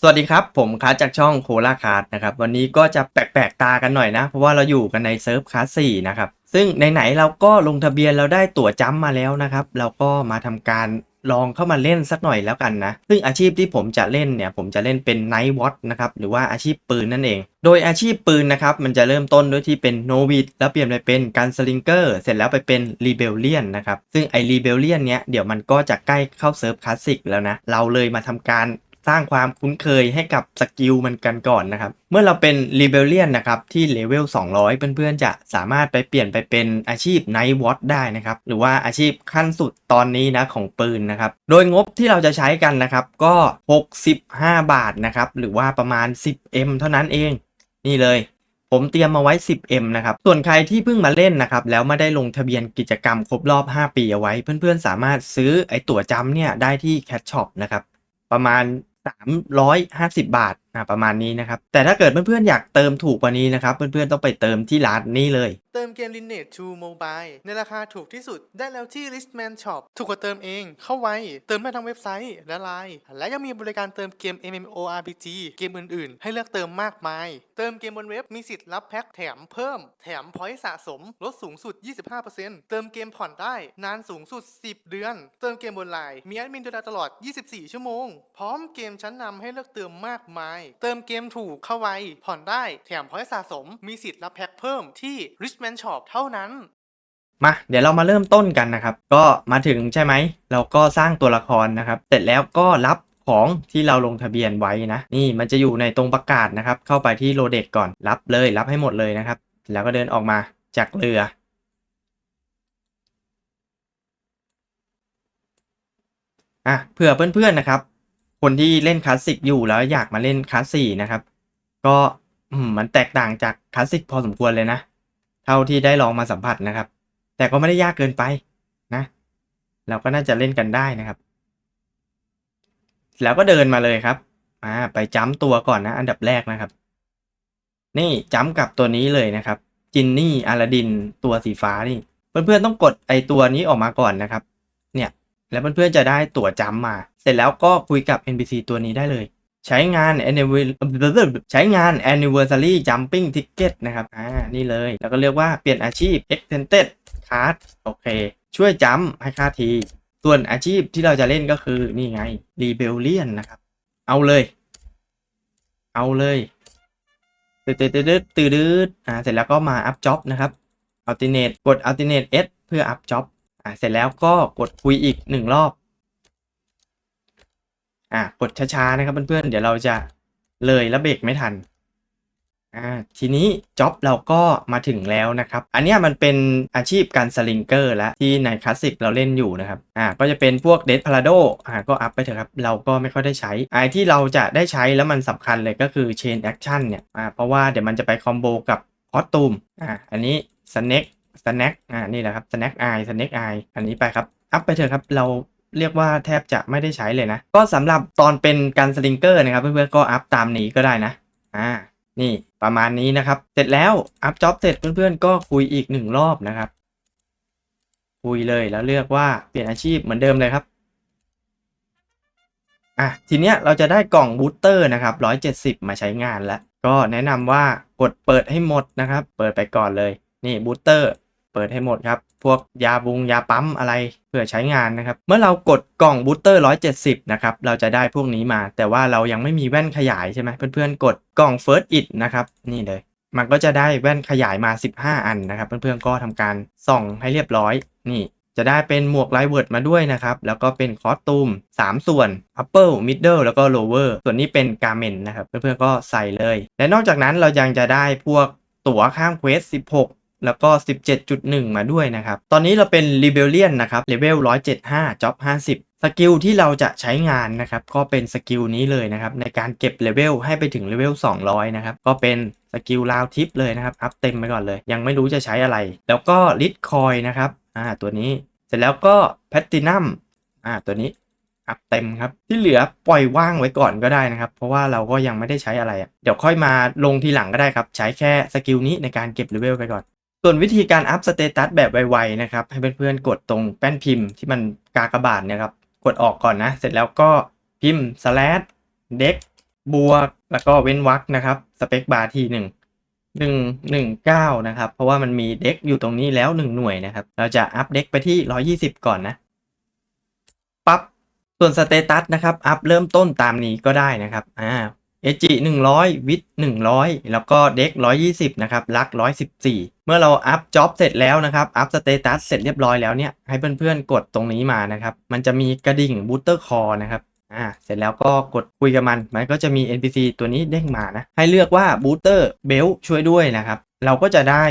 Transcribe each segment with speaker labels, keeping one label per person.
Speaker 1: สวัสดีครับ ผมคัสจากช่องโคลาคาร์ดนะครับ วันนี้ก็จะแปลกๆตากันหน่อยนะ เพราะว่าเราอยู่กันในเซิร์ฟคลาส4นะครับ ซึ่งไหนๆเราก็ลงทะเบียนเราได้ตั๋วจ้ำมาแล้วนะครับ เราก็มาทำการลองเข้ามาเล่นสักหน่อยแล้วกันนะ ซึ่งอาชีพที่ผมจะเล่นเนี่ย ผมจะเล่นเป็นไนท์วอตนะครับ หรือว่าอาชีพปืนนั่นเอง โดยอาชีพปืนนะครับ มันจะเริ่มต้นด้วยที่เป็นโนวิดแล้วเปลี่ยนไปเป็นการสลิงเกอร์ เสร็จแล้วไปเป็นรีเบลเลียนนะครับ ซึ่งไอรีเบลเลียนเนี้ยเดี๋ยวมันก็จะใกล้เข้าเซิร์ฟคลาสสิกแล้วนะ เราเลยมาทำการ สร้างความคุ้นเคยให้กับสกิลมันกันก่อนนะครับ เมื่อเราเป็น Rebellion นะครับ ที่เลเวล 200 เพื่อนๆ จะสามารถไปเปลี่ยนไปเป็นอาชีพ Night Watch ได้นะครับ หรือว่าอาชีพขั้นสุดตอนนี้นะของปืนนะครับ โดยงบที่เราจะใช้กันนะครับ ก็ 65 บาทนะครับ หรือว่าประมาณ 10M เท่านั้นเอง นี่เลยผมเตรียมมาไว้ 10M นะครับ ส่วนใครที่เพิ่งมาเล่นนะครับ แล้วไม่ได้ลงทะเบียนกิจกรรมครบรอบ 5 ปีเอาไว้ เพื่อนๆ สามารถซื้อไอตั๋วจำเนี่ยได้ที่ Cat Shop นะครับ ประมาณ 350 บาท นะประมาณนี้นะครับ แต่ถ้าเกิดเพื่อนๆอยากเติมถูกกว่านี้นะครับ เพื่อนๆต้องไปเติมที่ร้านนี้เลย
Speaker 2: เติมเกม Lineage 2 Mobile ในราคาถูกที่สุดได้แล้วที่ Listman Shop ถูกกว่าเติมเองเข้าไว้ เติมได้ทั้งเว็บไซต์และไลน์และยังมีบริการเติมเกม MMORPG เกมอื่นๆ ให้เลือกเติมมากมาย เติมเกมบนเว็บมีสิทธิ์รับแพ็คแถมเพิ่ม แถมพอยต์สะสม ลดสูงสุด 25%เติมเกมผ่อนได้นานสูงสุด 10 เดือน เติมเกมบนไลน์มีแอดมินดูแลตลอด 24 ชั่วโมง พร้อมเกมชั้นนำให้เลือกเติมมากมายเติมเกมถูกเข้าไวผ่อนได้แถมพอยต์สะสม มีสิทธิ์รับแพ็คเพิ่มที่ Richman Shop เท่านั้น
Speaker 1: มาเดี๋ยวเรามาเริ่มต้นกันนะครับ ก็มาถึงใช่ไหม เราก็สร้างตัวละครนะครับ เสร็จแล้วก็รับของที่เราลงทะเบียนไว้นะ นี่มันจะอยู่ในตรงประกาศนะครับ เข้าไปที่โรเด็กก่อนรับเลยรับให้หมดเลยนะครับ แล้วก็เดินออกมาจากเรืออะเผื่อเพื่อนๆนะครับ คนที่เล่นคลาสสิกอยู่แล้วอยากมาเล่นคลาสสี่นะครับ ก็มันแตกต่างจากคลาสสิกพอสมควรเลยนะ เท่าที่ได้ลองมาสัมผัสนะครับ แต่ก็ไม่ได้ยากเกินไปนะ เราก็น่าจะเล่นกันได้นะครับ แล้วก็เดินมาเลยครับอ่าไปจ้ำตัวก่อนนะ อันดับแรกนะครับ นี่จ้ำกับตัวนี้เลยนะครับจินนี่อลาดินตัวสีฟ้านี่ เพื่อนๆต้องกดไอตัวนี้ออกมาก่อนนะครับ แล้วเพื่อนๆจะได้ตั๋วจำมา เสร็จแล้วก็คุยกับ NPC ตัวนี้ได้เลย ใช้งาน anniversary ใช้งาน anniversary jumping ticket นะครับอ่านี่เลย แล้วก็เรียกว่าเปลี่ยนอาชีพ extended card โอเค ช่วยจำให้ค่าที ส่วนอาชีพที่เราจะเล่นก็คือนี่ไง rebellion นะครับ เอาเลย เอาเลยตืดตืดตืดตืดตืดอ่าเสร็จแล้วก็มา up job นะครับ alternate กด alternate s เพื่อ up job อ่าเสร็จแล้วก็กดคุยอีกหนึ่งรอบอะกดช้าๆนะครับเพื่อนๆเดี๋ยวเราจะเลยแล้วเบรกไม่ทันอ่าทีนี้จ็อบเราก็มาถึงแล้วนะครับ อันนี้มันเป็นอาชีพการสลิงเกอร์แล้วที่ในคลาสสิกเราเล่นอยู่นะครับอ่าก็จะเป็นพวกเด d พาราโดอ่าก็อัพไปเถอะครับ เราก็ไม่ค่อยได้ใช้ไอ้ที่เราจะได้ใช้แล้วมันสำคัญเลยก็คือ Chain Action เนี่ยอ่าเพราะว่าเดี๋ยวมันจะไปคอมโบกับคอสตูมอ่าอันนี้สเน็ก Snack Snack อ่านี่แหละครับ Snack Eye Snack Eye อันนี้ไปครับอัพไปเถอะครับเราเรียกว่าแทบจะไม่ได้ใช้เลยนะ ก็สำหรับตอนเป็นการสลิงเกอร์นะครับ เพื่อนๆก็อัพตามนี้ก็ได้นะอ่านี่ประมาณนี้นะครับ เสร็จแล้วอัพจ็อบเสร็จเพื่อนๆ ก็คุยอีกหนึ่งรอบนะครับ คุยเลยแล้วเลือกว่าเปลี่ยนอาชีพเหมือนเดิมเลยครับอะทีเนี้ยเราจะได้กล่องบูสเตอร์นะครับ 170 มาใช้งานแล้ว ก็แนะนำว่ากดเปิดให้หมดนะครับ เปิดไปก่อนเลย นี่บูสเตอร์ เปิดให้หมดครับ พวกยาบุงยาปั๊มอะไรเพื่อใช้งานนะครับ เมื่อเรากดกล่องบูสเตอร์ 170 นะครับ เราจะได้พวกนี้มา แต่ว่าเรายังไม่มีแว่นขยายใช่ไหมเพื่อนๆ กดกล่อง First It นะครับ นี่เลย มันก็จะได้แว่นขยายมา 15 อันนะครับ เพื่อนๆ ก็ทำการส่องให้เรียบร้อย นี่จะได้เป็นหมวกไลเวิร์ดมาด้วยนะครับ แล้วก็เป็นคอสตูม 3 ส่วน upper middle แล้วก็ lower ส่วนนี้เป็นกาเมนนะครับ เพื่อนๆ ก็ใส่เลย และนอกจากนั้นเรายังจะได้พวกตั๋วข้ามเควส 16 แล้วก็ 17.1 มาด้วยนะครับ ตอนนี้เราเป็น Rebellion นะครับเลเวล175 Job 50 สกิลที่เราจะใช้งานนะครับ ก็เป็นสกิลนี้เลยนะครับ ในการเก็บเลเวลให้ไปถึงเลเวล200 นะครับ ก็เป็นสกิลราวทิปเลยนะครับ อัพเต็มไปก่อนเลย ยังไม่รู้จะใช้อะไร แล้วก็ลิทคอยนะครับ อ่า ตัวนี้ เสร็จแล้วก็แพตตินัมอ่า ตัวนี้อัพเต็มครับ ที่เหลือปล่อยว่างไว้ก่อนก็ได้นะครับ เพราะว่าเราก็ยังไม่ได้ใช้อะไร เดี๋ยวค่อยมาลงทีหลังก็ได้ครับ ใช้แค่สกิลนี้ในการเก็บเลเวลไปก่อน ส่วนวิธีการอัพสเตตัสแบบไวๆนะครับ ให้เพื่อนๆกดตรงแป้นพิมพ์ที่มันกากบาทเนะครับ กดออกก่อนนะ เสร็จแล้วก็พิมพ์ slash deck บวก แล้วก็เว้นวรรคนะครับสเปคบาร์ทีหนึ่งหนึ่งหนึ่งเก้านะครับ เพราะว่ามันมีเด็กอยู่ตรงนี้แล้วหนึ่งหน่วยนะครับ เราจะอัพเด็กไปที่ร้อยี่สิบก่อนนะ ปั๊บ ส่วนสเตตัสนะครับ อัพเริ่มต้นตามนี้ก็ได้นะครับ อ่า เอจิหนึ่งร้อยวิดหนึ่งร้อยแล้วก็เด็กร้อยี่สิบนะครับ ลักร้อยสิบสี่เมื่อเราอัพจ็อบเสร็จแล้วนะครับ อัพสเตตัสเสร็จเรียบร้อยแล้วเนี่ย ให้เพื่อนๆ กดตรงนี้มานะครับ มันจะมีกระดิ่งบูตเตอร์คอนะครับ อ่า เสร็จแล้วก็กดคุยกับมัน มันก็จะมี NPC ตัวนี้เด้งมานะ ให้เลือกว่าบูตเตอร์เบลช่วยด้วยนะครับ เราก็จะได้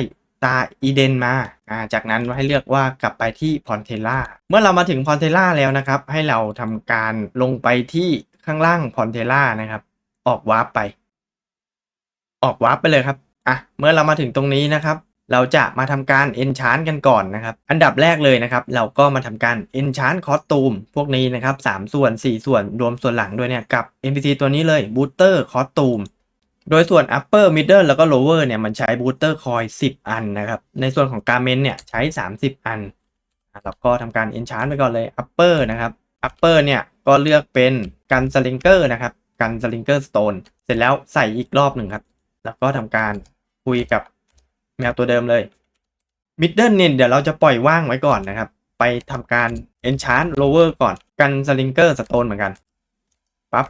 Speaker 1: ตาอีเดนมา อ่า จากนั้นให้เลือกว่ากลับไปที่พอนเทล่า เมื่อเรามาถึงพอนเทล่าแล้วนะครับ ให้เราทำการลงไปที่ข้างล่างพอนเทล่านะครับ ออกวาร์ปไป ออกวาร์ปไปเลยครับอะเมื่อเรามาถึงตรงนี้นะครับ เราจะมาทำการ enchant กันก่อนนะครับ อันดับแรกเลยนะครับ เราก็มาทำการ enchant costume พวกนี้นะครับ3ส่วน 4 ส่วนรวมส่วนหลังด้วยเนี่ยกับ NPC ตัวนี้เลย booster costume โดยส่วน upper middle แล้วก็ lower เนี่ยมันใช้ booster coin 10 อันนะครับ ในส่วนของ garment เนี่ยใช้ 30 อันอะเราก็ทำการ enchant ไปก่อนเลย upper นะครับ upper เนี่ยก็เลือกเป็นกัน slinger นะครับ กัน slinger stone เสร็จแล้วใส่อีกรอบหนึ่งครับ แล้วก็ทำการคุยกับแมวตัวเดิมเลย middle เนี่ยเดี๋ยวเราจะปล่อยว่างไว้ก่อนนะครับ ไปทำการ enchant lower ก่อนกัน slinger stone เหมือนกันปั๊บ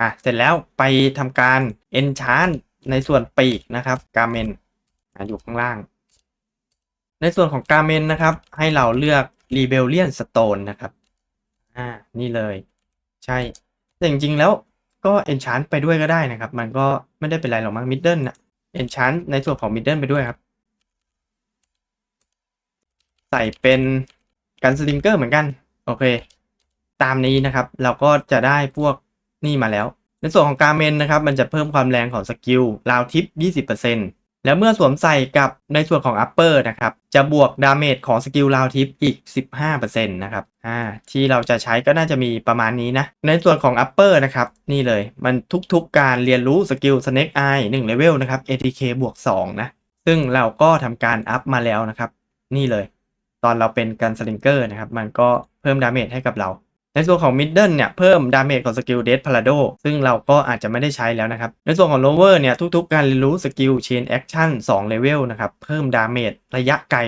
Speaker 1: อะเสร็จแล้วไปทำการ enchant ในส่วนปีกนะครับ garment อะอยู่ข้างล่าง ในส่วนของ garment นะครับ ให้เราเลือก rebellion stone นะครับ อ่า นี่เลย ใช่ แต่จริงๆแล้ว ก็ enchant ไปด้วยก็ได้นะครับ มันก็ไม่ได้เป็นไรหรอกมั้ง middle นะ enchant ในส่วนของ middle ไปด้วยครับ ใส่เป็นกันสลิงเกอร์เหมือนกัน โอเค ตามนี้นะครับ เราก็จะได้พวกนี่มาแล้ว ในส่วนของการเมนนะครับ มันจะเพิ่มความแรงของสกิลราวทิป 20% แล้วเมื่อสวมใส่กับในส่วนของ upper นะครับ จะบวกดาเมจของสกิลราวทิปอีก 15%นะครับอ่าที่เราจะใช้ก็น่าจะมีประมาณนี้นะ ในส่วนของ upper นะครับ นี่เลยมันทุกๆการเรียนรู้สกิล snake eye 1 level นะครับ ATK บวก2นะ ซึ่งเราก็ทำการอัพมาแล้วนะครับ นี่เลย ตอนเราเป็นกันสลิงเกอร์นะครับ มันก็เพิ่มดาเมจให้กับเรา ในส่วนของมิดเดิลเนี่ยเพิ่มดาเมจของสกิลเด d พาราโดซึ่งเราก็อาจจะไม่ได้ใช้แล้วนะครับ ในส่วนของโลเวอร์เนี่ยทุกๆ การเรียนรู้สกิลเชนแอคชั่น2เลเวลนะครับเพิ่มดาเมจระยะไกล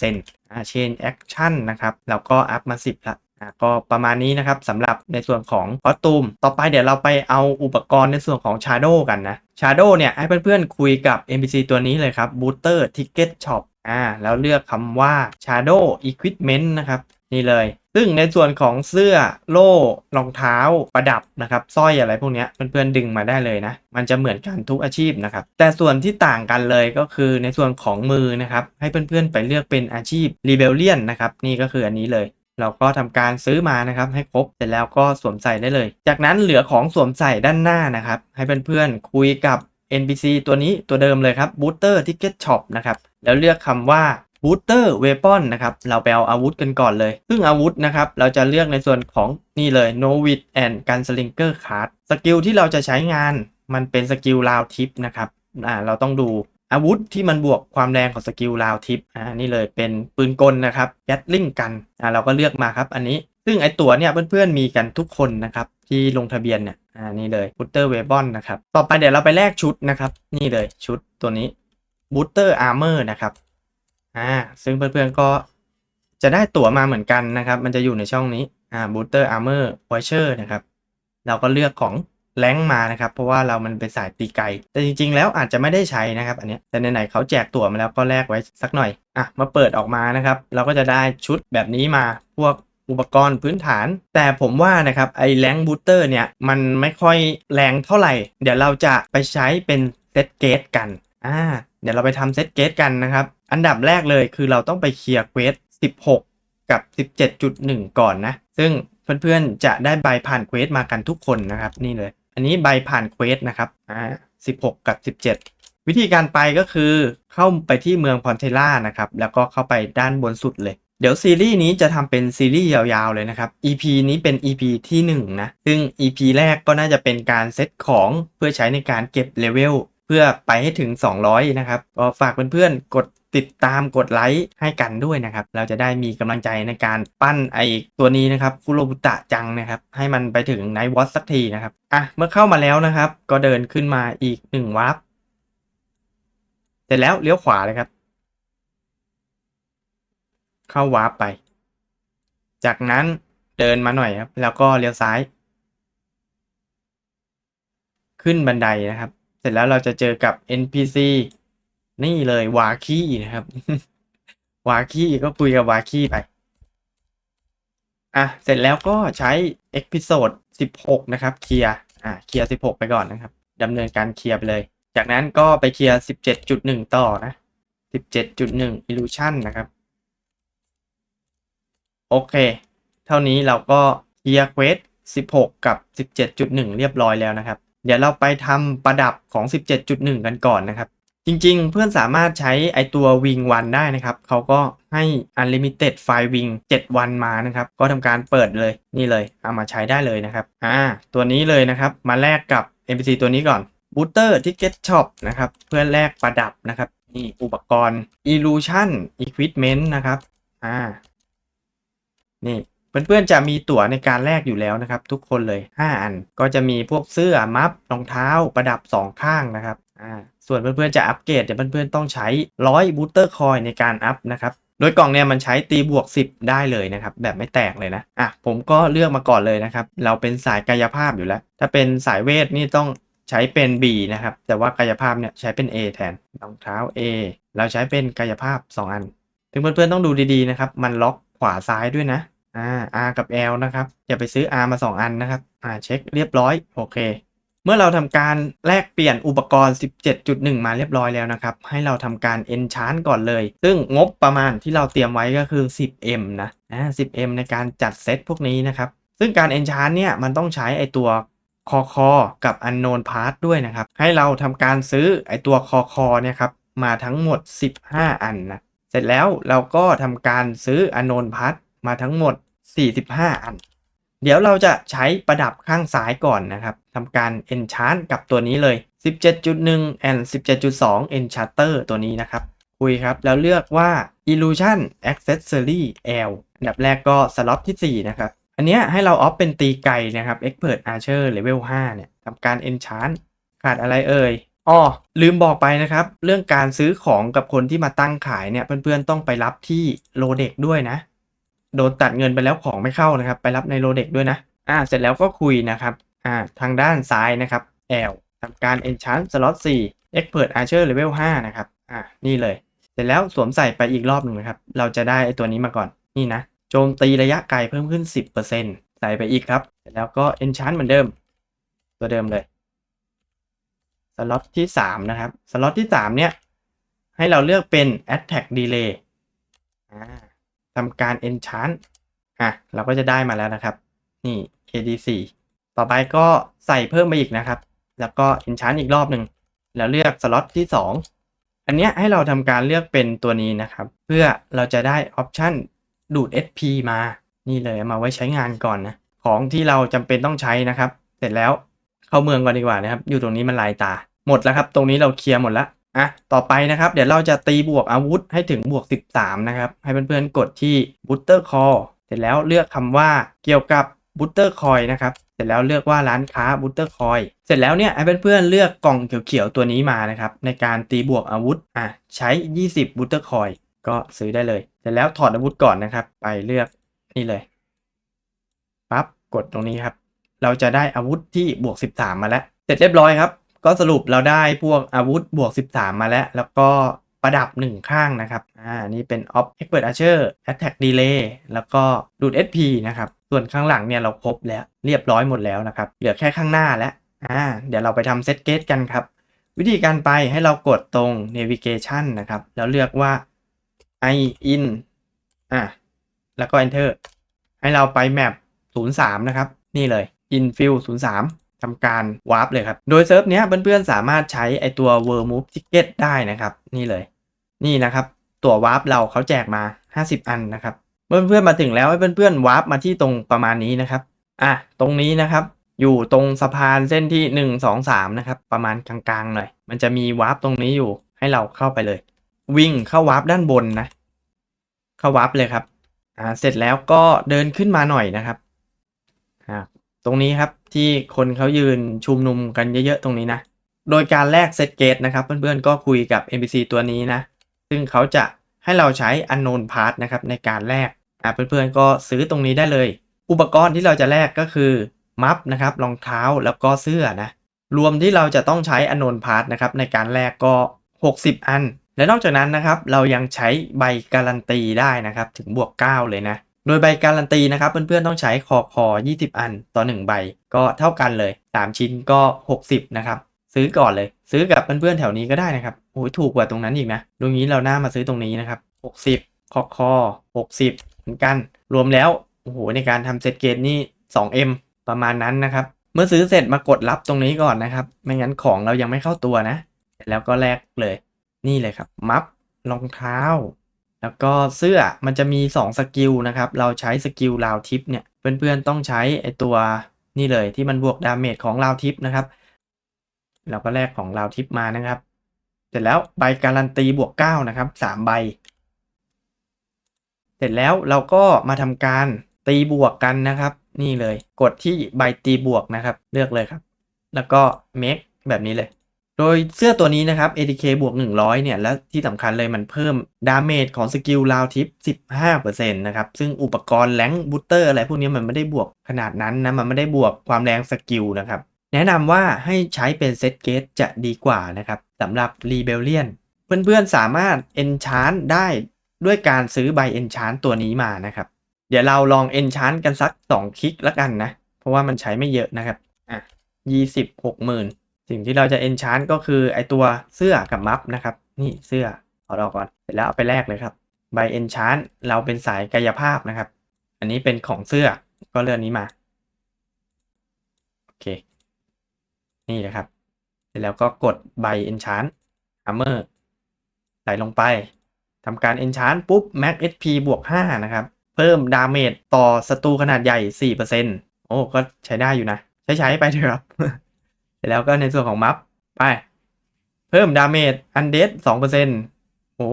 Speaker 1: 1%อ่าเชนแอคชั่นนะครับเราก็อัพมา 10ละก็ประมาณนี้นะครับสำหรับในส่วนของคอสตูม ต่อไปเดี๋ยวเราไปเอาอุปกรณ์ในส่วนของ Shadow กันนะ Shadow เนี่ยให้เพื่อนๆคุยกับ NPC ตัวนี้เลยครับ Booster Ticket Shop อ่าแล้วเลือกคำว่า Shadow Equipment นะครับ นี่เลย ซึ่งในส่วนของเสื้อโล่รองเท้าประดับนะครับสร้อยอะไรพวกนี้เพื่อนๆดึงมาได้เลยนะ มันจะเหมือนกันทุกอาชีพนะครับ แต่ส่วนที่ต่างกันเลยก็คือในส่วนของมือนะครับให้เพื่อนๆไปเลือกเป็นอาชีพ Rebellion นะครับนี่ก็คืออันนี้เลยเราก็ทำการซื้อมานะครับให้ครบเสร็จแล้วก็สวมใส่ได้เลย จากนั้นเหลือของสวมใส่ด้านหน้านะครับ ให้เพื่อนๆคุยกับ NPC ตัวนี้ตัวเดิมเลยครับ Booster Ticket Shop นะครับ แล้วเลือกคำว่า Booster Weapon นะครับ เราไปเอาอาวุธกันก่อนเลย ซึ่งอาวุธนะครับ เราจะเลือกในส่วนของนี่เลย Novice and Gunslinger Card สกิลที่เราจะใช้งานมันเป็นสกิลราวทิปนะครับ อ่า เราต้องดูอาวุธที่มันบวกความแรงของสกิลราวทิป อ่า นี่เลยเป็นปืนกลนะครับแ a ตลิงกัน อ่า เราก็เลือกมาครับ อันนี้ ซึ่งไอตัวเนี่ยเพื่อนๆมีกันทุกคนนะครับที่ลงทะเบียนเนี่ย อ่า นี่เลย Booster Weapon นะครับ ต่อไปเดี๋ยวเราไปแลกชุดนะครับ นี่เลยชุดตัวนี้ Booster Armor นะครับ อ่าซึ่งเพื่อนๆก็จะได้ตั๋วมาเหมือนกันนะครับ มันจะอยู่ในช่องนี้อ่า Booster Armor Voucher นะครับ เราก็เลือกของแรงมานะครับ เพราะว่าเรามันเป็นสายตีไกล แต่จริงๆ แล้วอาจจะไม่ได้ใช้นะครับ อันนี้แต่ไหนๆเขาแจกตั๋วมาแล้วก็แลกไว้สักหน่อย อะ มาเปิดออกมานะครับ เราก็จะได้ชุดแบบนี้มาพวกอุปกรณ์พื้นฐาน แต่ผมว่านะครับไอ้แรงบูเตอร์เนี่ย มันไม่ค่อยแรงเท่าไหร่ เดี๋ยวเราจะไปใช้เป็นเซตเกตกัน อ่า เดี๋ยวเราไปทำเซตเกตกันนะครับ อันดับแรกเลยคือเราต้องไปเคลียร์เควส16 กับ 17.1 ก่อนนะ ซึ่งเพื่อนๆจะได้ใบผ่านเควสมากันทุกคนนะครับนี่เลย อันนี้ใบผ่านเควสนะครับอ่า16 กับ 17 วิธีการไปก็คือเข้าไปที่เมืองพอนเทล่านะครับแล้วก็เข้าไปด้านบนสุดเลยเดี๋ยวซีรีส์นี้จะทำเป็นซีรีส์ยาวๆเลยนะครับ EP นี้เป็น EP ที่1นะ ซึ่ง EP แรกก็น่าจะเป็นการเซตของเพื่อใช้ในการเก็บเลเวลเพื่อไปให้ถึง 200 นะครับ ก็ฝากเพื่อนๆกด ติดตามกดไลค์ให้กันด้วยนะครับ เราจะได้มีกำลังใจในการปั้นไอตัวนี้นะครับคุโรบุตะจังนะครับ ให้มันไปถึงไนวอตสักทีนะครับอะเมื่อเข้ามาแล้วนะครับ ก็เดินขึ้นมาอีกหนึ่งวาร์ปเสร็จแล้วเลี้ยวขวาเลยครับ เข้าวาร์ปไป จากนั้นเดินมาหน่อยครับ แล้วก็เลี้ยวซ้าย ขึ้นบันไดนะครับ เสร็จแล้วเราจะเจอกับ NPC นี่เลยวาคีนะครับ วาคีก็คุยกับวาคีไป อะ เสร็จแล้วก็ใช้เอพิโซด16 นะครับ เคลียร์ อะ เคลียร์ 16 ไปก่อนนะครับดำเนินการเคลียร์ไปเลย จากนั้นก็ไปเคลียร์ 17.1 ต่อนะ 17.1 illusion นะครับ โอเค เท่านี้เราก็เคลียร์เควส16 กับ 17.1 เรียบร้อยแล้วนะครับ เดี๋ยวเราไปทำประดับของ 17.1 กันก่อนนะครับ จริงๆ เพื่อนสามารถใช้ไอตัววิงวันได้นะครับ เขาก็ให้ Unlimited ไฟวิง7วันมานะครับ ก็ทำการเปิดเลยนี่เลย เอามาใช้ได้เลยนะครับ อ่า ตัวนี้เลยนะครับ มาแลกกับ NPC ตัวนี้ก่อน Booster Ticket Shop นะครับ เพื่อแลกประดับนะครับ นี่อุปกรณ์ Illusion Equipment นะครับ อ่า นี่เพื่อนๆจะมีตั๋วในการแลกอยู่แล้วนะครับ ทุกคนเลย 5 อันก็จะมีพวกเสื้อมัฟรองเท้าประดับ 2 ข้างนะครับ ส่วนเพื่อนๆจะอัปเกรดเดี๋ยวเพื่อนๆต้องใช้100บูตเตอร์คอยในการอัพนะครับโดยกล่องเนี่ยมันใช้ตีบวก 10 ได้เลยนะครับแบบไม่แตกเลยนะอะผมก็เลือกมาก่อนเลยนะครับเราเป็นสายกายภาพอยู่แล้ว ถ้าเป็นสายเวทนี่ต้องใช้เป็น B นะครับแต่ว่ากายภาพเนี่ยใช้เป็น A แทนรองเท้า A เราใช้เป็นกายภาพ 2 อันถึงเพื่อนๆต้องดูดีๆนะครับมันล็อกขวาซ้ายด้วยนะอ่า R กับ L นะครับอย่าไปซื้อ R มา 2 อันนะครับอ่าเช็คเรียบร้อยโอเค เมื่อเราทำการแลกเปลี่ยนอุปกรณ์ 17.1 มาเรียบร้อยแล้วนะครับ ให้เราทำการ enchant ก่อนเลย ซึ่งงบประมาณที่เราเตรียมไว้ก็คือ 10m นะอ่า 10m ในการจัดเซตพวกนี้นะครับ ซึ่งการ enchant เนี่ยมันต้องใช้ไอตัวคอคอกับ unknown part ด้วยนะครับ ให้เราทำการซื้อไอตัวคอคอเนี่ยครับมาทั้งหมด 15 อันนะ เสร็จแล้วเราก็ทำการซื้อ unknown part มาทั้งหมด 45 อัน เดี๋ยวเราจะใช้ประดับข้างซ้ายก่อนนะครับทำการ enchant กับตัวนี้เลย 17.1 and 17.2 enchanter ตัวนี้นะครับ คุยครับ แล้วเลือกว่า illusion accessory L อันดับแรกก็สล็อตที่ 4 นะครับ อันเนี้ยให้เราออฟเป็นตีไก่นะครับ expert archer level 5 เนี่ยทำการ enchant ขาดอะไรเอ่ยอ้อลืมบอกไปนะครับ เรื่องการซื้อของกับคนที่มาตั้งขายเนี่ยเพื่อนๆต้องไปรับที่โลเด็กด้วยนะ โดนตัดเงินไปแล้วของไม่เข้านะครับ ไปรับในโลเด็กด้วยนะ อ่า เสร็จแล้วก็คุยนะครับ อ่า ทางด้านซ้ายนะครับ L ทำการ enchant slot 4 expert archer level 5 นะครับ อ่า นี่เลย เสร็จแล้วสวมใส่ไปอีกรอบหนึ่งนะครับ เราจะได้ไอตัวนี้มาก่อน นี่นะ โจมตีระยะไกลเพิ่มขึ้น 10%ใส่ไปอีกครับ เสร็จแล้วก็ enchant เหมือนเดิม ตัวเดิมเลย สล็อตที่ 3 นะครับ สล็อตที่ 3 เนี่ย ให้เราเลือกเป็น attack delay อ่า ทำการ enchant อะเราก็จะได้มาแล้วนะครับ นี่ AD4 ต่อไปก็ใส่เพิ่มไปอีกนะครับ แล้วก็ enchant อีกรอบหนึ่งแล้วเลือกสล็อตที่ 2 อันเนี้ยให้เราทำการเลือกเป็นตัวนี้นะครับ เพื่อเราจะได้ออปชันดูด SP มา นี่เลยมาไว้ใช้งานก่อนนะ ของที่เราจำเป็นต้องใช้นะครับ เสร็จแล้วเข้าเมืองก่อนดีกว่านะครับ อยู่ตรงนี้มันลายตา หมดแล้วครับ ตรงนี้เราเคลียร์หมดแล้ว อะต่อไปนะครับ เดี๋ยวเราจะตีบวกอาวุธให้ถึงบวก 13 นะครับ ให้เพื่อนๆกดที่ Booster Call เสร็จแล้วเลือกคำว่าเกี่ยวกับ Booster Coin นะครับเสร็จแล้วเลือกว่าร้านค้า Booster Coin เสร็จแล้วเนี่ยให้เพื่อนๆเลือกกล่องเขียวๆตัวนี้มานะครับในการตีบวกอาวุธอะใช้ 20 Booster Coin ก็ซื้อได้เลย เสร็จแล้วถอดอาวุธก่อนนะครับ ไปเลือกนี่เลยปั๊บกดตรงนี้ครับ เราจะได้อาวุธที่บวก 13 มาแล้ว เสร็จเรียบร้อยครับ ก็สรุปเราได้พวกอาวุธบวก 13 มาแล้ว แล้วก็ประดับ 1 ข้างนะครับ อ่า นี่เป็น Off Expert Archer Attack Delay แล้วก็ดูด SP นะครับ ส่วนข้างหลังเนี่ยเราครบแล้วเรียบร้อยหมดแล้วนะครับ เหลือแค่ข้างหน้าแล้ว อ่า เดี๋ยวเราไปทำเซตเกตกันครับ วิธีการไปให้เรากดตรง navigation นะครับ แล้วเลือกว่า i in อะแล้วก็ enter ให้เราไปแมป03 นะครับ นี่เลย infill 03 ทำการวาร์ปเลยครับ โดยเซิร์ฟเนี้ยเพื่อนๆสามารถใช้ไอตัว world move ticket ได้นะครับ นี่เลย นี่นะครับ ตัววาร์ปเราเขาแจกมา 50 อันนะครับ เพื่อนๆมาถึงแล้วให้เพื่อนๆวาร์ปมาที่ตรงประมาณนี้นะครับ อะ ตรงนี้นะครับ อยู่ตรงสะพานเส้นที่ 1 2 3 นะครับ ประมาณกลางๆหน่อย มันจะมีวาร์ปตรงนี้อยู่ ให้เราเข้าไปเลย วิ่งเข้าวาร์ปด้านบนนะ เข้าวาร์ปเลยครับ อ่า เสร็จแล้วก็เดินขึ้นมาหน่อยนะครับอ่า ตรงนี้ครับที่คนเขายืนชุมนุมกันเยอะๆตรงนี้นะ โดยการแลกเซตเกตนะครับเพื่อนๆก็คุยกับ NPC ตัวนี้นะ ซึ่งเขาจะให้เราใช้ unknown part นะครับในการแลกอ่าเพื่อนๆก็ซื้อตรงนี้ได้เลย อุปกรณ์ที่เราจะแลกก็คือมัฟนะครับรองเท้าแล้วก็เสื้อนะรวมที่เราจะต้องใช้ unknown part นะครับในการแลกก็ 60 อัน และนอกจากนั้นนะครับเรายังใช้ใบการันตีได้นะครับถึงบวก 9 เลยนะ โดยใบการันตีนะครับเพื่อนๆต้องใช้คอคอ20 อันต่อ 1 ใบ ก็เท่ากันเลย 3 ชิ้นก็ 60 นะครับ ซื้อก่อนเลย ซื้อกับเพื่อนๆแถวนี้ก็ได้นะครับโอ้ยถูกกว่าตรงนั้นอีกนะตรงนี้เราหน้ามาซื้อตรงนี้นะครับ 60 คอคอ 60 เหมือนกัน รวมแล้วโอ้โหในการทำเซตเกตนี่ 2M ประมาณนั้นนะครับ เมื่อซื้อเสร็จมากดรับตรงนี้ก่อนนะครับ ไม่งั้นของเรายังไม่เข้าตัวนะ แล้วก็แลกเลย นี่เลยครับ มัฟรองเท้า แล้วก็เสื้อมันจะมี 2 สกิลนะครับ เราใช้สกิลราวทิปเนี่ย เพื่อนๆต้องใช้ไอตัวนี่เลยที่มันบวกดาเมจของราวทิปนะครับ เราก็แลกของราวทิปมานะครับ เสร็จแล้วใบการันตีบวก 9 นะครับ 3 ใบ เสร็จแล้วเราก็มาทำการตีบวกกันนะครับ นี่เลย กดที่ใบตีบวกนะครับ เลือกเลยครับ แล้วก็ make แบบนี้เลย โดยเสื้อตัวนี้นะครับ ATK บวก 100 เนี่ย และที่สำคัญเลยมันเพิ่มดาเมจของสกิลราวทิป 15%นะครับ ซึ่งอุปกรณ์แรงบูตเตอร์อะไรพวกนี้มันไม่ได้บวกขนาดนั้นนะ มันไม่ได้บวกความแรงสกิลนะครับ แนะนำว่าให้ใช้เป็นเซตเกตจะดีกว่านะครับสำหรับ Rebellion เพื่อนๆสามารถ Enchant ได้ด้วยการซื้อใบ Enchant ตัวนี้มานะครับ เดี๋ยวเราลอง Enchant กันสัก 2 คลิกแล้วกันนะ เพราะว่ามันใช้ไม่เยอะนะครับอะ20 60,000 สิ่งที่เราจะ Enchant ก็คือไอตัวเสื้อกับมัฟนะครับ นี่เสื้อเอาออกก่อนเสร็จแล้วเอาไปแลกเลยครับใบ Enchant เราเป็นสายกายภาพนะครับ อันนี้เป็นของเสื้อก็เลือกนี้มาโอเคนี่นะครับเสร็จแล้วก็กดใบ Enchant Hammer ใส่ลงไปทำการ Enchant ปุ๊บ Max HP บวก 5 นะครับ เพิ่มดาเมจต่อศัตรูขนาดใหญ่ 4%โอ้ ก็ใช้ได้อยู่นะ ใช้ใช้ไปเถอะครับ แล้วก็ในส่วนของมัฟไป เพิ่มดาเมจอันเดส2%โอ้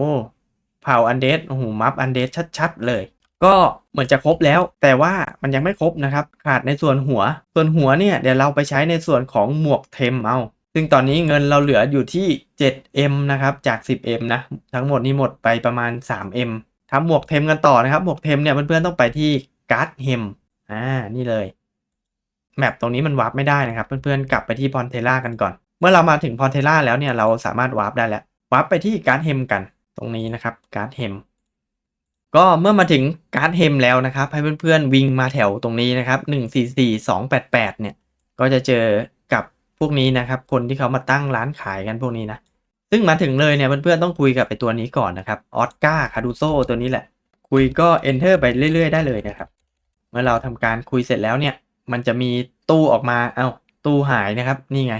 Speaker 1: เผาอันเดสโอ้โหมัฟอันเดสชัดๆเลย ก็เหมือนจะครบแล้ว แต่ว่ามันยังไม่ครบนะครับ ขาดในส่วนหัว ส่วนหัวเนี่ยเดี๋ยวเราไปใช้ในส่วนของหมวกเทมเอาซึ่งตอนนี้เงินเราเหลืออยู่ที่ 7M นะครับ จาก 10M นะ ทั้งหมดนี้หมดไปประมาณ 3M ทำหมวกเทมกันต่อนะครับ หมวกเทมเนี่ยเพื่อนๆต้องไปที่การ์ดเฮมอ่า นี่เลย แมปตรงนี้มันวาร์ปไม่ได้นะครับ เพื่อนๆ กลับไปที่พอนเทล่ากันก่อน เมื่อเรามาถึงพอนเทล่าแล้วเนี่ยเราสามารถวาร์ปได้แล้ววาร์ปไปที่การ์ดเฮมกันตรงนี้นะครับการ์ดเฮมก็เมื่อมาถึงการ์ดเฮมแล้วนะครับ ให้เพื่อนๆวิ่งมาแถวตรงนี้นะครับ144288 เนี่ย ก็จะเจอกับพวกนี้นะครับ คนที่เขามาตั้งร้านขายกันพวกนี้นะซึ่งมาถึงเลยเนี่ยเพื่อนๆต้องคุยกับไอตัวนี้ก่อนนะครับออสการ์คาดูโซตัวนี้แหละ คุยก็ enter ไปเรื่อยๆ ได้เลยนะครับ เมื่อเราทำการคุยเสร็จแล้วเนี่ย มันจะมีตู้ออกมา เอา้าตู้หายนะครับ นี่ไง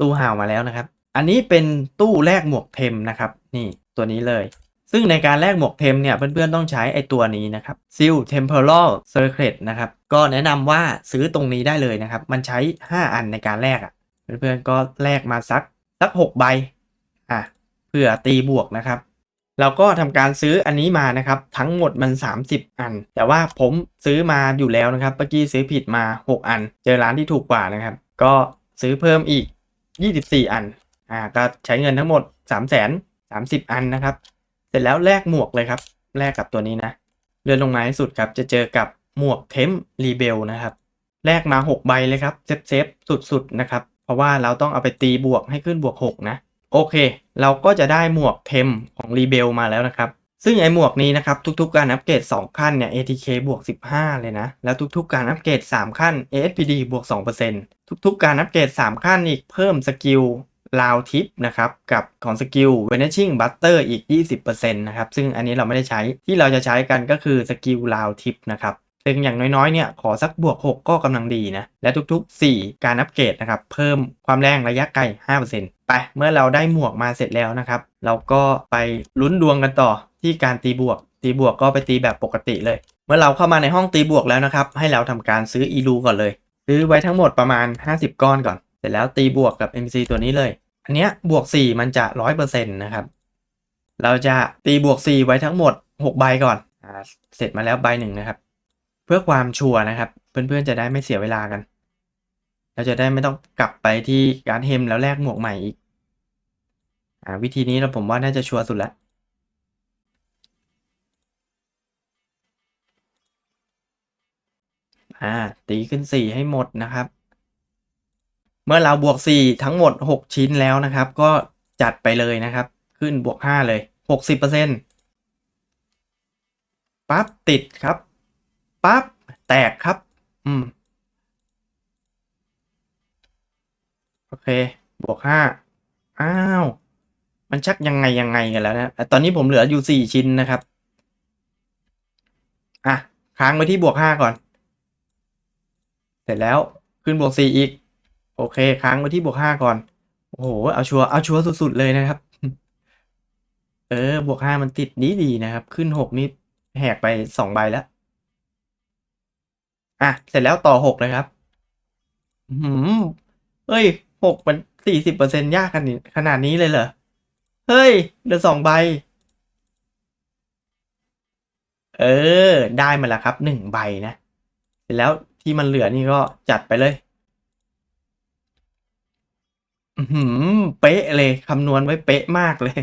Speaker 1: ตู้ห่าวมาแล้วนะครับ อันนี้เป็นตู้แลกหมวกเทมนะครับ นี่ตัวนี้เลย ซึ่งในการแลกหมวกเทมเนี่ยเพื่อนๆต้องใช้ไอตัวนี้นะครับ Seal Temporal Circlet นะครับ ก็แนะนำว่าซื้อตรงนี้ได้เลยนะครับ มันใช้ 5 อันในการแลกอะ่ะ เพื่อนๆก็แลกมาสักสัก 6 ใบ อะเพื่อตีบวกนะครับ เราก็ทำการซื้ออันนี้มานะครับ ทั้งหมดมัน 30 อัน แต่ว่าผมซื้อมาอยู่แล้วนะครับเมื่อกี้ซื้อผิดมา 6 อัน เจอร้านที่ถูกกว่านะครับ ก็ซื้อเพิ่มอีก 24 อันอ่าก็ใช้เงินทั้งหมด 3 0 0 0 0 30 อันนะครับ เสร็จแล้วแลกหมวกเลยครับแลกกับตัวนี้นะเลื่อนลงมาให้สุดครับจะเจอกับหมวกเทมรีเบลนะครับแลกมา 6 ใบเลยครับเซฟเซฟสุดๆนะครับ เพราะว่าเราต้องเอาไปตีบวกให้ขึ้นบวก 6 นะ โอเค เราก็จะได้หมวกเทมของรีเบลมาแล้วนะครับ ซึ่งไอหมวกนี้นะครับ ทุกๆการอัปเกรด 2 ขั้นเนี่ย ATK บวก 15 เลยนะ แล้วทุกๆการอัปเกรด 3 ขั้น ASPD บวก 2%ทุกๆ การอัปเกรด 3 ขั้นอีกเพิ่มสกิลลาวทิปนะครับ กับของสกิล Vanishing Butter อีก 20%นะครับ ซึ่งอันนี้เราไม่ได้ใช้ที่เราจะใช้กันก็คือสกิลลาวทิปนะครับ ซึ่งอย่างน้อยๆ เนี่ยขอสักบวก 6 ก็กำลังดีนะ และทุกๆ 4 การอัปเกรดนะครับ เพิ่มความแรงระยะไกล 5%ไป เมื่อเราได้หมวกมาเสร็จแล้วนะครับ เราก็ไปลุ้นดวงกันต่อที่การตีบวก ตีบวกก็ไปตีแบบปกติเลย เมื่อเราเข้ามาในห้องตีบวกแล้วนะครับ ให้เราทำการซื้ออีลูก่อนเลย ซื้อไว้ทั้งหมดประมาณ 50 ก้อนก่อน เสร็จแล้วตีบวกกับ MC ตัวนี้เลย อันเนี้ยบวก 4 มันจะ 100%นะครับ เราจะตีบวก 4 ไว้ทั้งหมด 6 ใบก่อนอเสร็จมาแล้วใบหนึ่งนะครับ เพื่อความชัวร์นะครับ เพื่อนๆจะได้ไม่เสียเวลากัน เราจะได้ไม่ต้องกลับไปที่การเฮมแล้วแลกหมวกใหม่อีกอ่าวิธีนี้เราผมว่าน่าจะชัวร์สุดละอ่าตีขึ้น 4 ให้หมดนะครับ เมื่อเราบวก 4 ทั้งหมด 6 ชิ้นแล้วนะครับ ก็จัดไปเลยนะครับ ขึ้นบวก 5 เลย 60%ปั๊บติดครับ ปั๊บ แตกครับ อืม โอเค บวก5อ้าว มันชักยังไงยังไงกันแล้วนะตอนนี้ผมเหลืออยู่4ชิ้นนะครับ อะ ค้างไว้ที่บวก5ก่อน เสร็จแล้วขึ้นบวก4อีก โอเค ค้างไว้ที่บวก5ก่อน โอ้โห เอาชัวร์เอาชัวร์สุดๆเลยนะครับ เออบวก5มันติดดีดีๆนะครับ ขึ้น6นี่แหกไป2ใบแล้ว อะ เสร็จแล้วต่อ6เลยครับอืมเอ้ย6มัน40%ยากกันนี่ขนาดนี้เลยเหรอ เฮ้ยเหลือ2ใบ เออ ได้มาแล้วครับ1ใบนะ เสร็จแล้วที่มันเหลือนี่ก็จัดไปเลยอือหือเป๊ะเลยคำนวณไว้เป๊ะมากเลย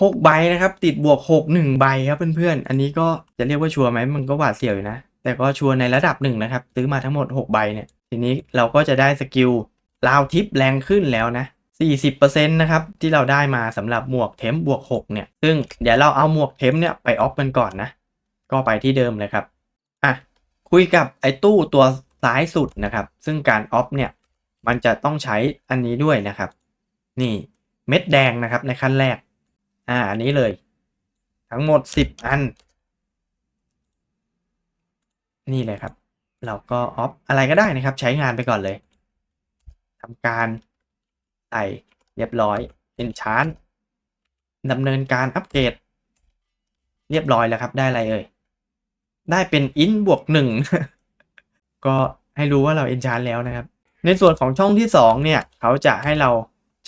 Speaker 1: หกใบนะครับ ติดบวกหกหนึ่งใบครับเพื่อนๆ อันนี้ก็จะเรียกว่าชัวร์ไหมมันก็หวาดเสียวอยู่นะ แต่ก็ชัวร์ในระดับหนึ่งนะครับซื้อมาทั้งหมด 6 ใบเนี่ย ทีนี้เราก็จะได้สกิลลาวทิปแรงขึ้นแล้วนะ 40%นะครับที่เราได้มาสำหรับหมวกเทมบวก 6 เนี่ย ซึ่งเดี๋ยวเราเอาหมวกเทมเนี่ยไปออฟกันก่อนนะ ก็ไปที่เดิมเลยครับ อะ คุยกับไอ้ตู้ตัวซ้ายสุดนะครับ ซึ่งการออฟเนี่ย มันจะต้องใช้อันนี้ด้วยนะครับ นี่เม็ดแดงนะครับในขั้นแรก อ่าอันนี้เลย ทั้งหมด 10 อัน นี่เลยครับ เราก็ออฟอะไรก็ได้นะครับ ใช้งานไปก่อนเลยทำการใส่เรียบร้อย Enchant ดำเนินการอัปเกรด เรียบร้อยแล้วครับ ได้อะไรเอ่ย ได้เป็นอินบวกหนึ่งก็ให้รู้ว่าเรา Enchant แล้วนะครับ ในส่วนของช่องที่ 2 เนี่ย เขาจะให้เรา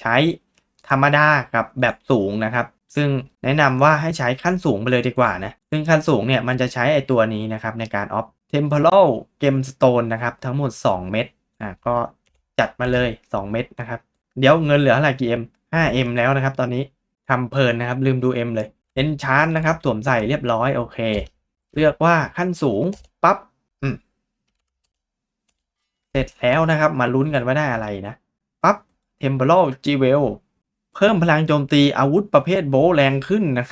Speaker 1: ใช้ธรรมดากับแบบสูงนะครับ ซึ่งแนะนำว่าให้ใช้ขั้นสูงไปเลยดีกว่านะ ซึ่งขั้นสูงเนี่ยมันจะใช้ไอตัวนี้นะครับในการออฟ Temporal Gemstone นะครับทั้งหมด 2 เม็ดอะก็จัดมาเลย 2 เม็ดนะครับ เดี๋ยวเงินเหลือเท่าไหร่กี่ M 5M แล้วนะครับตอนนี้ทำเพลินนะครับลืมดู M เลย Enchant นะครับสวมใส่เรียบร้อยโอเค เลือกว่าขั้นสูงปั๊บอืมเสร็จแล้วนะครับ มาลุ้นกันว่าได้อะไรนะปั๊บ Temporal Jewel เพิ่มพลังโจมตีอาวุธประเภทโบว์แรงขึ้นนะ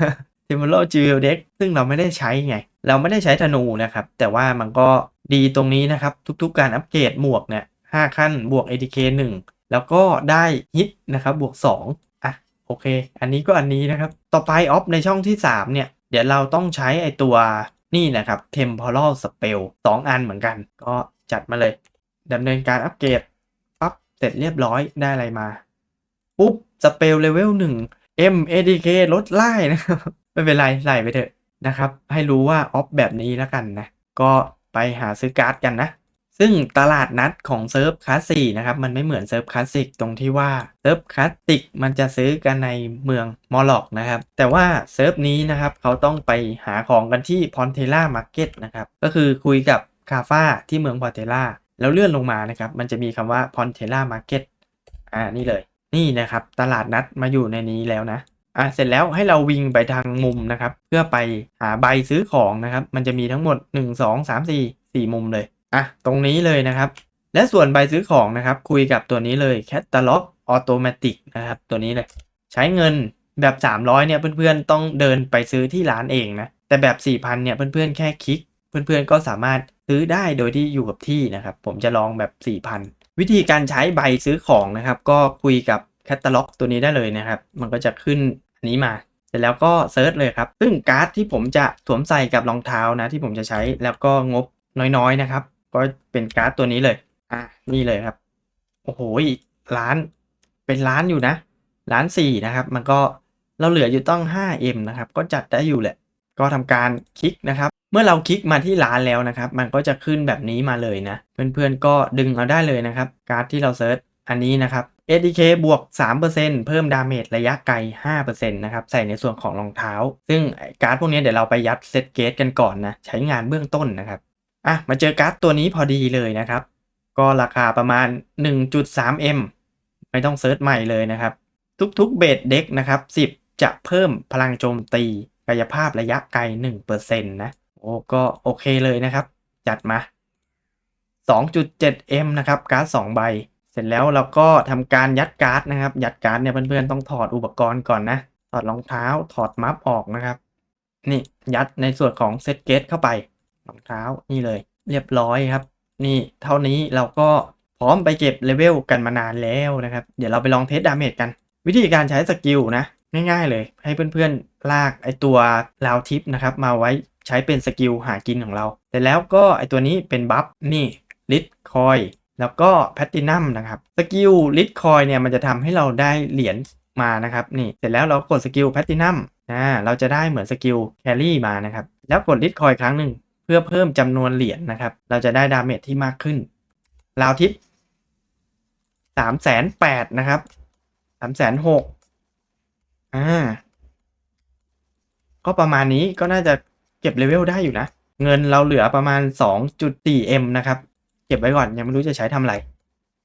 Speaker 1: Temporal Jewel Deck ซึ่งเราไม่ได้ใช้ไง เราไม่ได้ใช้ธนูนะครับ แต่ว่ามันก็ดีตรงนี้นะครับ ทุกๆการอัปเกรดหมวกเนี่ย5ขั้นบวก ATK 1 แล้วก็ได้ฮิตนะครับบวก 2 อะ โอเค อันนี้ก็อันนี้นะครับ ต่อไปออฟในช่องที่ 3 เนี่ย เดี๋ยวเราต้องใช้ไอตัวนี่นะครับ Temporal Spell 2 อันเหมือนกัน ก็จัดมาเลยดำเนินการอัปเกรดปั๊บเสร็จเรียบร้อยได้อะไรมา ปุ๊บสเปลเลเวล1 M ADK ลดไล่นะครับ ไม่เป็นไรใส่ไปเถอะนะครับ ให้รู้ว่าออฟแบบนี้แล้วกันนะ ก็ไปหาซื้อการ์ดกันนะ ซึ่งตลาดนัดของเซิร์ฟคลาสสี่นะครับ มันไม่เหมือนเซิร์ฟคลาสสิกตรงที่ว่าเซิร์ฟคลาสสิกมันจะซื้อกันในเมืองมอลล็อกนะครับ แต่ว่าเซิร์ฟนี้นะครับเขาต้องไปหาของกันที่พอนเทล่ามาร์เก็ตนะครับ ก็คือคุยกับคาฟ้าที่เมืองพอนเทล่าแล้วเลื่อนลงมานะครับ มันจะมีคำว่าพอนเทล่ามาร์เก็ตอ่านี่เลย นี่นะครับ ตลาดนัดมาอยู่ในนี้แล้วนะ อะเสร็จแล้วให้เราวิ่งไปทางมุมนะครับ เพื่อไปหาใบซื้อของนะครับ มันจะมีทั้งหมด 1 2 3 4 4 มุมเลยอะตรงนี้เลยนะครับ และส่วนใบซื้อของนะครับ คุยกับตัวนี้เลย Catalog Automatic นะครับ ตัวนี้เลยใช้เงินแบบ 300เนี่ยเพื่อนๆต้องเดินไปซื้อที่ร้านเองนะแต่แบบ 4,000เนี่ยเพื่อนๆแค่คลิก เพื่อนๆก็สามารถซื้อได้โดยที่อยู่กับที่นะครับ ผมจะลองแบบ 4,000 วิธีการใช้ใบซื้อของนะครับ ก็คุยกับ แคตตาล็อกตัวนี้ได้เลยนะครับ มันก็จะขึ้นอันนี้มาเสร็จแล้วก็เซิร์ชเลยครับ ซึ่งการ์ดที่ผมจะสวมใส่กับรองเท้านะที่ผมจะใช้แล้วก็งบน้อยๆนะครับ ก็เป็นการ์ดตัวนี้เลย อะนี่เลยครับ โอ้โหล้านเป็นล้านอยู่นะล้านสี่นะครับ มันก็เราเหลืออยู่ต้อง 5M นะครับ ก็จัดได้อยู่แหละ ก็ทำการคลิกนะครับ เมื่อเราคลิกมาที่ร้านแล้วนะครับ มันก็จะขึ้นแบบนี้มาเลยนะ เพื่อนๆก็ดึงเอาได้เลยนะครับ การ์ดที่เราเซิร์ชอันนี้นะครับ ADK บวก 3%เพิ่มดาเมจระยะไกล 5%นะครับใส่ในส่วนของรองเท้า ซึ่งการ์ดพวกนี้เดี๋ยวเราไปยัดเซตเกตกันก่อนนะ ใช้งานเบื้องต้นนะครับอะมาเจอการ์ดตัวนี้พอดีเลยนะครับ ก็ราคาประมาณ 1.3M ไม่ต้องเซิร์ชใหม่เลยนะครับ ทุกๆเบสเด็กนะครับ 10 จะเพิ่มพลังโจมตีกายภาพระยะไกล 1%นะโอ้ก็โอเคเลยนะครับ จัดมา 2.7M นะครับการ์ด2ใบ เสร็จแล้วเราก็ทำการยัดการ์ดนะครับ ยัดการ์ดเนี่ยเพื่อนๆต้องถอดอุปกรณ์ก่อนนะ ถอดรองเท้าถอดมัฟออกนะครับ นี่ยัดในส่วนของเซตเกตเข้าไปรองเท้านี่เลย เรียบร้อยครับ นี่เท่านี้เราก็พร้อมไปเก็บเลเวลกันมานานแล้วนะครับ เดี๋ยวเราไปลองเทสดาเมจกัน วิธีการใช้สกิลนะง่ายๆเลย ให้เพื่อนๆลากไอตัวราวทิปนะครับมาไว้ใช้เป็นสกิลหากินของเรา เสร็จแล้วก็ไอตัวนี้เป็นบัฟนี่ลิทคอย แล้วก็แพตตินัมนะครับสกิลลิทคอยเนี่ยมันจะทำให้เราได้เหรียญมานะครับนี่เสร็จแล้วเรากดสกิลแพตตินัมอ่าเราจะได้เหมือนสกิลแครี่มานะครับแล้วกดลิทคอยครั้งหนึ่งเพื่อเพิ่มจำนวนเหรียญนะครับเราจะได้ดาเมจที่มากขึ้นราวทิปสามแสนแปดนะครับสามแสนหกอ่าก็ประมาณนี้ก็น่าจะเก็บเลเวลได้อยู่นะ เงินเราเหลือประมาณ 2.4M นะครับ ก็บไว้ก่อนยังไม่รู้จะใช้ทำอะไร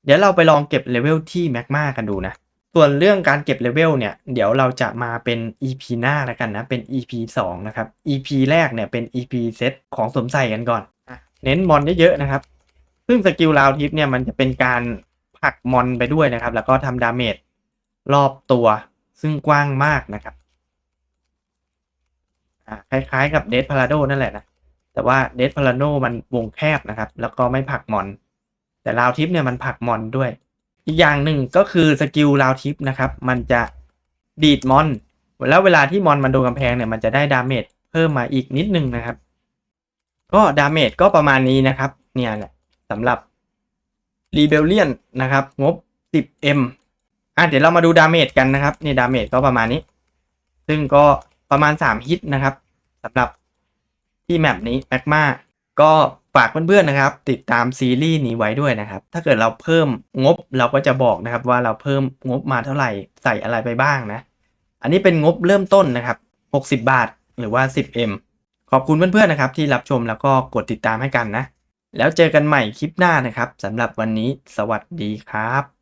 Speaker 1: เดี๋ยวเราไปลองเก็บเลเวลที่แมกมากันดูนะ ส่วนเรื่องการเก็บเลเวลเนี่ย เดี๋ยวเราจะมาเป็น EP หน้าแล้วกันนะ เป็น EP 2 นะครับ EP แรกเนี่ยเป็น EP เซตของสมใส่กันก่อน เน้นมอนเยอะๆนะครับ ซึ่งสกิลราวทิปเนี่ยมันจะเป็นการผลักมอนไปด้วยนะครับ แล้วก็ทำดาเมจรอบตัวซึ่งกว้างมากนะครับคล้ายๆกับเด p พาราโดนั่นแหละนะ แต่ว่าเด p พาราโดมันวงแคบนะครับ แล้วก็ไม่ผักมอน แต่ราวทิปเนี่ยมันผักมอนด้วย อีกอย่างหนึ่งก็คือสกิลราวทิปนะครับ มันจะดีดมอน แล้วเวลาที่มอนมันโดนกำแพงเนี่ยมันจะได้ดาเมจเพิ่มมาอีกนิดนึงนะครับ ก็ดาเมจก็ประมาณนี้นะครับ เนี่ยแหละสำหรับ r e b e l l i o n นะครับ งบ 10M อะเดี๋ยวเรามาดูดาเมจกันนะครับนี่ดาเมจก็ประมาณนี้ ซึ่งก็ประมาณ 3 ฮิตนะครับสำหรับ ที่แมปนี้แมกมาก็ฝากเพื่อนๆนะครับ ติดตามซีรีส์นี้ไว้ด้วยนะครับ ถ้าเกิดเราเพิ่มงบเราก็จะบอกนะครับ ว่าเราเพิ่มงบมาเท่าไหร่ใส่อะไรไปบ้างนะ อันนี้เป็นงบเริ่มต้นนะครับ 60 บาทหรือว่า 10M ขอบคุณเพื่อนๆนะครับ ที่รับชมแล้วก็กดติดตามให้กันนะ แล้วเจอกันใหม่คลิปหน้านะครับสำหรับวันนี้สวัสดีครับ